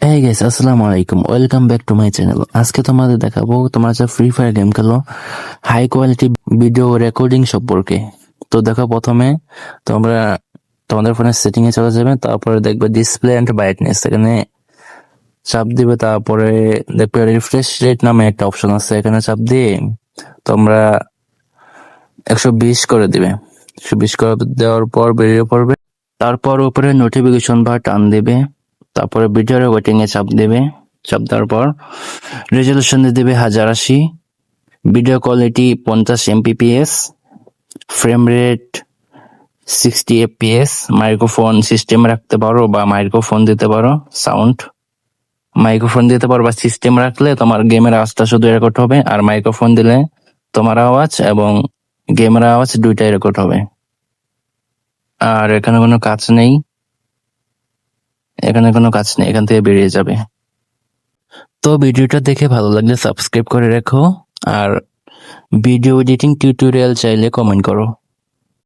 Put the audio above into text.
এই গেস আসসালামু আলাইকুম welcome back to my channel আজকে তোমাদের দেখাবো, তোমরা যে ফ্রি ফায়ার গেম খেলো হাই কোয়ালিটি ভিডিও রেকর্ডিং সম্পর্কে তো দেখো প্রথমে, তোমরা, তোমাদের ফোনের সেটিং এ চলে যাবে, তারপরে দেখবে ডিসপ্লে এন্ড ব্রাইটনেস এখানে চাপ দিবে, তারপরে দেখবে রিফ্রেশ রেট নামে একটা অপশন আছে। এখানে চাপ দিয়ে তোমরা একশো বিশ করে দিবে। একশো বিশ করে দেওয়ার পর বেরিয়ে পড়বে। তারপর উপরে নোটিফিকেশন বার টান দেবে। তারপরে ভিডিওর ওয়েটিং এ চাপ দেবে। চাপ দেওয়ার পর রেজলিউশন দেবে হাজার আশি। ভিডিও কোয়ালিটি পঞ্চাশ Mbps frame rate sixty FPS microphone system রাখতে পারো বা মাইক্রোফোন দিতে পারো সাউন্ড মাইক্রোফোন দিতে পারো বা সিস্টেম রাখলে তোমার গেমের আওয়াজটা শুধু রেকর্ড হবে আর মাইক্রোফোন দিলে তোমার আওয়াজ এবং গেমের আওয়াজ দুইটাই রেকর্ড হবে। আর এখানে কোনো কাজ নেই। এখানে কোনো কাজ নেই, এখান থেকে বেরিয়ে যাবে। তো ভিডিওটা দেখে ভালো লাগলে সাবস্ক্রাইব করে রেখো, আর ভিডিও এডিটিং টিউটোরিয়াল চাইলে কমেন্ট করো।